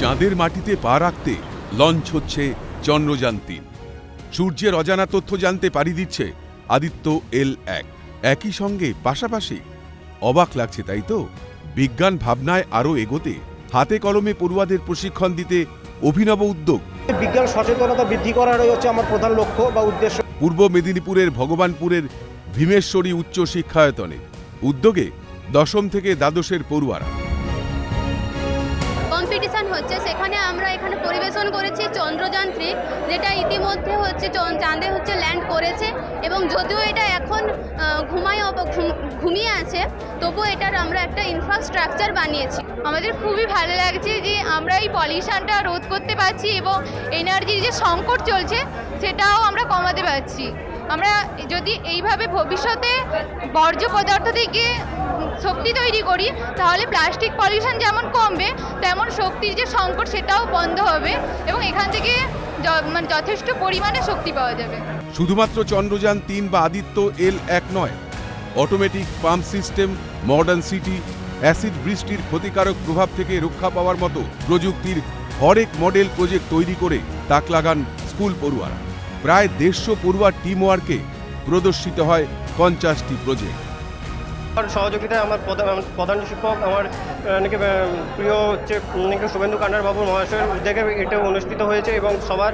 চাঁদের মাটিতে পা রাখতে লঞ্চ হচ্ছে চন্দ্রযান তিন। সূর্যের অজানা তথ্য জানতে পারি দিচ্ছে আদিত্য এল এক। একই সঙ্গে পাশাপাশি অবাক লাগছে তাই তো? বিজ্ঞান ভাবনায় আরও এগোতে হাতে কলমে পড়ুয়াদের প্রশিক্ষণ দিতে অভিনব উদ্যোগ। বিজ্ঞান সচেতনতা বৃদ্ধি করাটাই হচ্ছে আমার প্রধান লক্ষ্য বা উদ্দেশ্য। পূর্ব মেদিনীপুরের ভগবানপুরের ভীমেশ্বরী উচ্চ শিক্ষায়তনে। উদ্যোগে দশম থেকে দ্বাদশের পড়ুয়ারা। কম্পিটিশন হচ্ছে, সেখানে আমরা এখানে পরিবেশন করেছি চন্দ্রযান থ্রি যেটা ইতিমধ্যে হচ্ছে চাঁদে হচ্ছে ল্যান্ড করেছে এবং যদিও এটা এখন ঘুমায় ঘুমিয়ে আছে, তবুও এটার আমরা একটা ইনফ্রাস্ট্রাকচার বানিয়েছি। আমাদের খুবই ভালো লাগছে যে আমরা এই পলিউশনটা রোধ করতে পারছি এবং এনার্জির যে সংকট চলছে, সেটাও আমরা কমাতে পারছি। আমরা যদি এইভাবে ভবিষ্যতে বর্জ্য পদার্থ থেকে শক্তি তৈরি করি, তাহলে প্লাস্টিক পলিউশন যেমন কমবে, তেমন শক্তির যে সংকট সেটাও বন্ধ হবে এবং এখান থেকে মানে যথেষ্ট পরিমাণে শক্তি পাওয়া যাবে। শুধুমাত্র চন্দ্রযান তিন বা আদিত্য এল এক নয় automatic pump system modern city acid বৃষ্টির ক্ষতিকারক প্রভাব থেকে রক্ষা পাওয়ার মতো প্রযুক্তির হরেক মডেল প্রজেক্ট তৈরি করে তাক লাগান স্কুল পড়ুয়ারা। প্রায় দেড়শো পড়ুয়ার টিম ওয়ার্কে প্রদর্শিত হয় পঞ্চাশটি প্রজেক্ট আমার সহযোগিতায় আমার প্রধান প্রধান শিক্ষক আমার নাকি প্রিয় হচ্ছে নাকি শুভেন্দু কান্ডার বাবু মহাশয়ের উদ্যোগে এটা অনুষ্ঠিত হয়েছে এবং সবার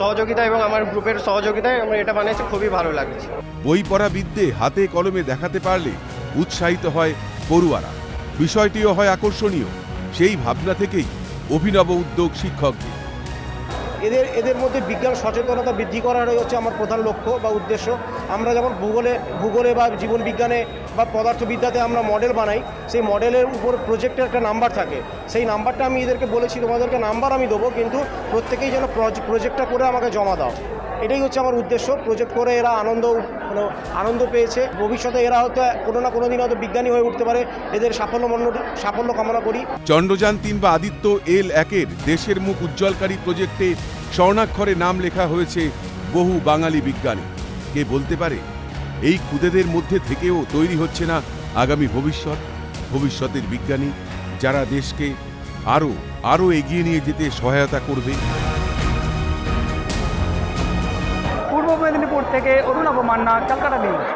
সহযোগিতা এবং আমার গ্রুপের সহযোগিতায় আমরা এটা বানিয়েছি খুবই ভালো লাগছে। বই পড়া বিদ্যে হাতে কলমে দেখাতে পারলে উৎসাহিত হয় পড়ুয়ারা। বিষয়টিও হয় আকর্ষণীয়। সেই ভাবনা থেকেই অভিনব উদ্যোগ শিক্ষকদের। এদের এদের মধ্যে বিজ্ঞান সচেতনতা বৃদ্ধি করাটাই হচ্ছে আমার প্রধান লক্ষ্য বা উদ্দেশ্য। আমরা যেমন ভূগোলে ভূগোলে বা জীবন বিজ্ঞানে বা পদার্থবিদ্যাতে আমরা মডেল বানাই, সেই মডেলের উপর প্রজেক্টের একটা নাম্বার থাকে। সেই নাম্বারটা আমি এদেরকে বলেছি, তোমাদেরকে নাম্বার আমি দেবো, কিন্তু প্রত্যেকেই যেন প্রজেক্টটা করে আমাকে জমা দাও। এটাই হচ্ছে আমার উদ্দেশ্য। প্রজেক্ট করে এরা আনন্দ মানে আনন্দ পেয়েছে। ভবিষ্যতে এরা হয়তো কোনো না কোনো দিন হয়তো বিজ্ঞানী হয়ে উঠতে পারে। এদের সাফল্য সাফল্য কামনা করি। চন্দ্রযান তিন বা আদিত্য এল একের দেশের মুখ উজ্জ্বলকারী প্রজেক্টে স্বর্ণাক্ষরে নাম লেখা হয়েছে বহু বাঙালি বিজ্ঞানী। কে বলতে পারে? এই খুদেদের মধ্যে থেকেও তৈরি হচ্ছে না আগামী ভবিষ্যৎ, ভবিষ্যতের বিজ্ঞানী যারা দেশকে আরও আরও এগিয়ে নিয়ে যেতে সহায়তা করবে। পূর্ব মেদিনীপুর থেকে অরুণাভ মান্না কলকাতা নিউজ।